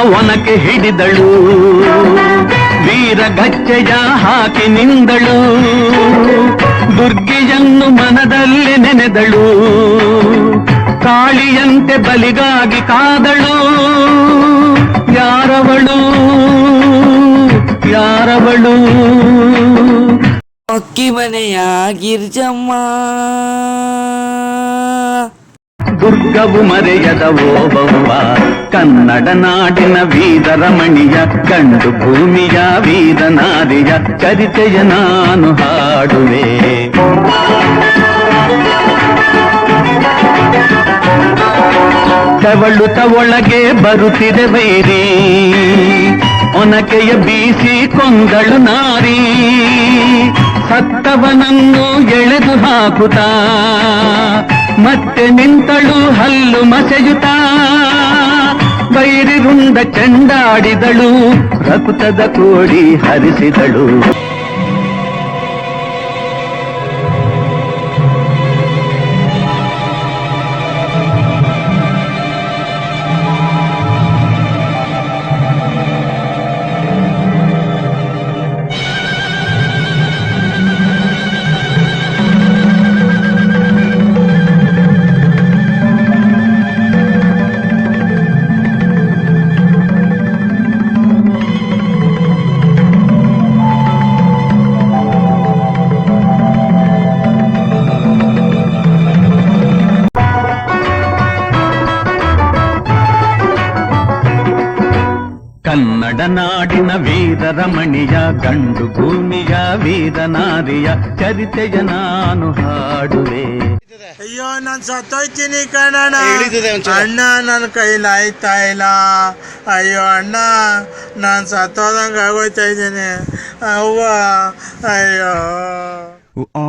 ಗಂಟೆ ಹಿಡಿದಳು. ವೀರ ಗಚ್ಚೆಯ ಹಾಕಿ ನಿಂದಳು. ದುರ್ಗೆಯನ್ನು ಮನದಲ್ಲಿ ನೆನೆದಳು. ಕಾಳಿಯಂತೆ ಬಲಿಗಾಗಿ ಕಾದಳು. ಯಾರವಳು? ಯಾರವಳು? ಅಕ್ಕಿ ಮನೆಯ ಗಿರ್ಜಮ್ಮ. ದುರ್ಗವು ಮರೆಯದ ಓಬವ್ವ ಕನ್ನಡ ನಾಡಿನ ವೀರರಮಣಿಯ, ಕಂಡು ಭೂಮಿಯ ವೀರನಾರಿಯ ಚರಿತೆಯ ನಾನು ಹಾಡುವೆ. ತವಳುತ ಒಳಗೆ ಬರುತ್ತಿದೆ ಬೈರಿ ಒನಕೆಯ ಬೀಸಿ ಕೊಂದಳು ನಾರಿ. ಸತ್ತವನನ್ನು ಎಳೆದು ಹಾಕುತ್ತಾ. ಮತ್ತೆ ನಿಂತಳು ಹಲ್ಲು ಮಸೆಯುತಾ. ಬೈರಿ ರುಂಡ ಚೆಂಡಾಡಿದಳು ರಕುತದ ಕೋಡಿ ಹರಿಸಿದಳು. ಕನ್ನಡ ನಾಡಿನ ವೀರರಮಣಿಯ ಗಂಡು ಭೂಮಿಯ ವೀರನಾರಿಯ ಚರಿತೆಯ ನಾನು ಹಾಡುವೆ. ಅಯ್ಯೋ ನಾನು ಸತ್ತೋಯ್ತೀನಿ ಕಣ್ಣ. ಅಣ್ಣ ನನ್ನ ಕೈಲಿ ಆಯ್ತಾ ಇಲ್ಲ. ಅಯ್ಯೋ ಅಣ್ಣ ನಾನು ಸತ್ತೋದಂಗ ಆಗೋಯ್ತಾ ಇದ್ದೀನಿ. ಅವ್ವ ಅಯ್ಯೋ. ಆ.